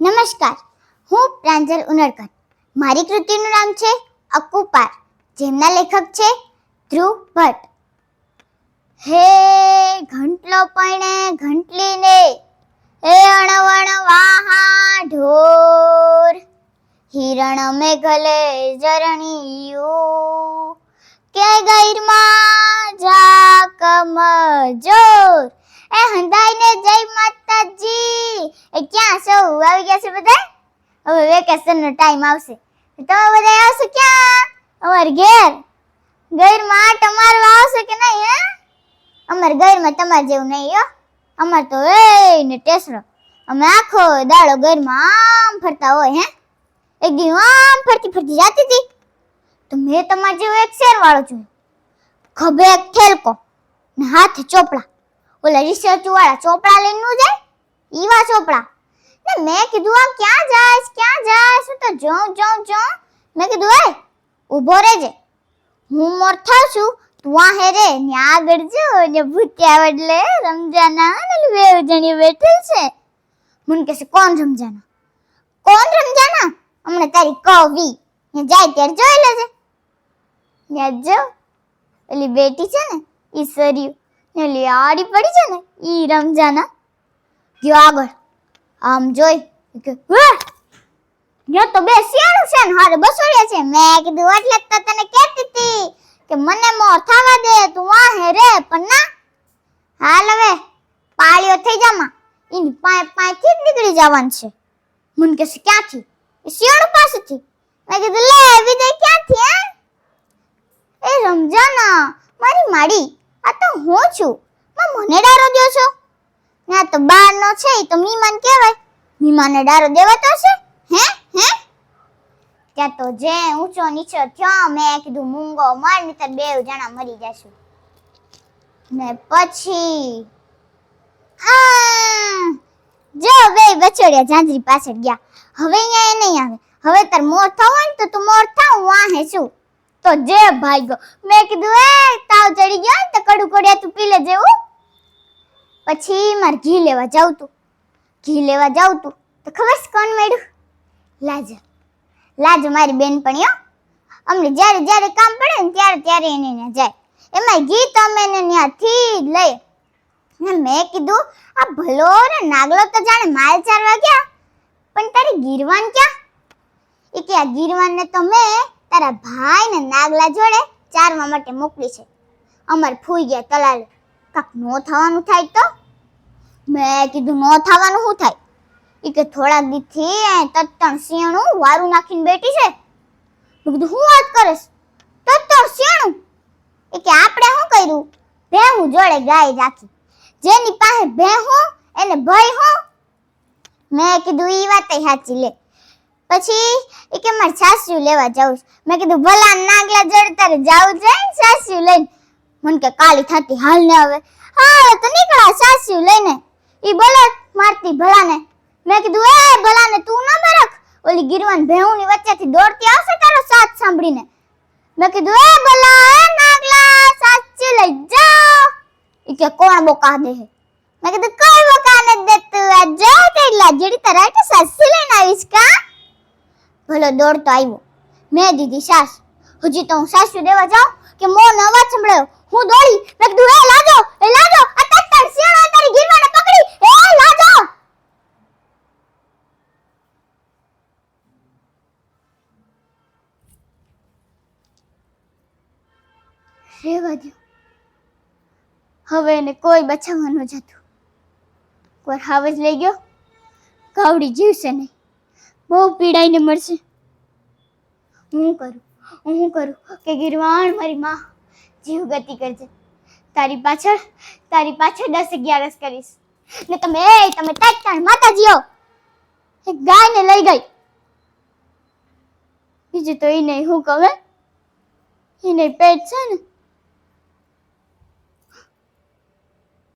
નમસ્કાર, હું પ્રાંજલ ઉનડકર મારી કૃતિનું નામ છે અકુપાર, જેમના લેખક છે ધ્રુવ ભટ્ટ. હે ઘંટલો પણે ઘંટલીને, હે અણવણ વાહા ઢોર. હિરણ મેઘલે જરણીયું કે ગૈરમાં જાકમ જોર એ હંધાઈને જય માતાજી. એ ક્યાં સૌ આવી ગયા છે બધા હવે વેકેશન નો ટાઈમ આવશે. તો બધા આવશે ક્યાં? અમાર ઘેર. ઘરમાં તમારું આવશે કે નહીં, હે? અમાર ઘરમાં તમાર જેવું નહીં, હો. અમાર તો એ ને ટેસરો અમે આખો દાડો ઘરમાં આમ ફરતા હોય, હે? એક દી આમ ફરતી ફરતી જાતી હતી. તો મેં તમારા જેવો એક શેર વાળો જોયો. ખભે એક ઠેલકો ને હાથ ચોપડા. ઓલા રિસર્ચ વાળા ચોપડા લઈને જાય? ઈવા ચોપડા. ને મેં કીધું આ ક્યાં જાય ક્યાં જાય તો જોઉં જોઉં જોઉં. મેં કીધું, એ, ઊભો રહેજે. હું મોર થાઉં છું. તું આ હેરે ને આગળ જો, ને ભૂત્યા વડલે રમજાના ને બે જણી બેઠેલ છે. મને કહેશે કોણ રમજાના? કોણ રમજાના? હમણાં તારી કવિ. ને જાય ત્યારે જોઈ લેજે. યાદ જો ઓલી બેટી છે ને એ સર્યું. ને ઓલી આડી પડી છે ને એ રમજાના ગયો આગળ. આમ જોઈ, કે, "હે! યો તો બે શિયાળું છે ને, હારે બસોડિયા છે. મેં કીધું, એટલે તો તને કહેતી હતી કે મને મોર થવા દે, તું આ હે રે, પણ ના. હાલ હવે, પાળીઓ થઈ જામાં. એની પાંચ પાયથી જ નીકળી જવાનું છે. મને કહેશે ક્યાંથી? શિયાળું પાસેથી. મેં કીધું, લે વિજય ક્યાંથી, હે? એ રમજાના, મારી માડી, આ તો હું છું. માં મને ડારો દ્યો છો? ના તો બાર નો છે એ તો મીમાન કહેવાય. મીમાને ડારો દેવાતો છે? હે? હે? ત્યાં તો જે ઊંચો નીચો થયો, મેં કીધું મૂંગો માર, નહીતર બે જણા મરી જશું. ને પછી આ જો બે બચોડિયા ઝાંઝરી પાછળ ગયા. હવે અહીંયા એ નહીં આવે. હવે તાર મોર થવો હોય ને તો તું મોર થાવ વાહે છું. તો જે ભાગ્યો મેં કીધું એ તાવ ચડી ગયો ને તો કડું કડિયા તું પી લેજે જેવું પછી મારે ઘી લેવા જાઉં તું. ઘી લેવા જાઉં તું. તો ખબર છે કોણ મળ્યું? લાજ લાજ મારી બેનપણીઓ અમને જ્યારે જ્યારે કામ પડે ને ત્યારે ત્યારે એને ત્યાં જાય. એમાં ઘી તો અમે એને ત્યાંથી જ લઈએ. ને મેં કીધું, આ ભલો ને નાગલો તો જાણે માલ ચારવા ગયા, પણ તારી ગીરવાન ક્યાં? એ કે, આ ગીરવાનને તો મેં તારા ભાઈને નાગલા જોડે ચારવા માટે મોકલી છે. અમાર ફૂઈ ગયા તલાલ. કાક નો થવાનું થાય તો? મેં કીધું નો થવાનું શું થાય? એ કે થોડા દીથી તત્તણ શિયાણું વારું નાખીને બેઠી છે. મેં કીધું, હું વાત કરીશ? તત્તણ શિયાણું? એ કે, આપણે શું કર્યું? ભેહું જોડે ગાય રાખી. જેની પાસે ભેહું એને ભય હું. મેં કીધું એ વાત સાચી લે. પછી એ કે મારે સાસુ લેવા જાઉં છે. મેં કીધું, ભલા નાગલા જડ તારે જાવું છે સાસુ લઈને. મને કે, કાલી થતી, હાલ ને હવે. હા તો નીકળા સાસુ લઈને. એ બોલે, મારતી ભલાને. મેં કીધું, એ ભલાને તું ના મરક. ઓલી ગિરવાન ભેહુની વચ્ચેથી દોડતી આવશે તારો સાથ સાંભળીને. મેં કીધું, એ ભલા, એ નાગલા સાચી લઈ જાઓ. એ કે, કોણ બોકા દે મેં કીધું, કોઈ બોકા નથી દેતું. આ જો તેલા જેડી તારા સાસી લઈને આવીશ કા? ભલો દોડતો આવ્યો મેં દીધી સાસ. હજી તો હું સાસુ દેવા જાઉં કે મો અવાજ સંભળાયો. હું દોડી. મેં કીધું એ લાજો એ લાજો. આ તત્તર શિયાળા તારી ગીરવાને પકડી. એ લાજો. રેવા દો હવે એને કોઈ બચાવવા ન જતું. કોઈ હાવજ લઈ ગયો? કાવડી જીવશે નહીં. બહુ પીડાઈને મળશે. હું કરું? હું કરું? કે ગીરવાણ મારી માં જીવ ગતિ કરજે. તારી પાછળ તારી પાછળ દસ અગિયારસ કરીશ. ને તમે, એ તમે તાત્કાળ માતાજીઓ! એક ગાયને લઈ ગઈ. બીજું તો એ નહીં, હું કહે એ નહીં, પેટ છે ને?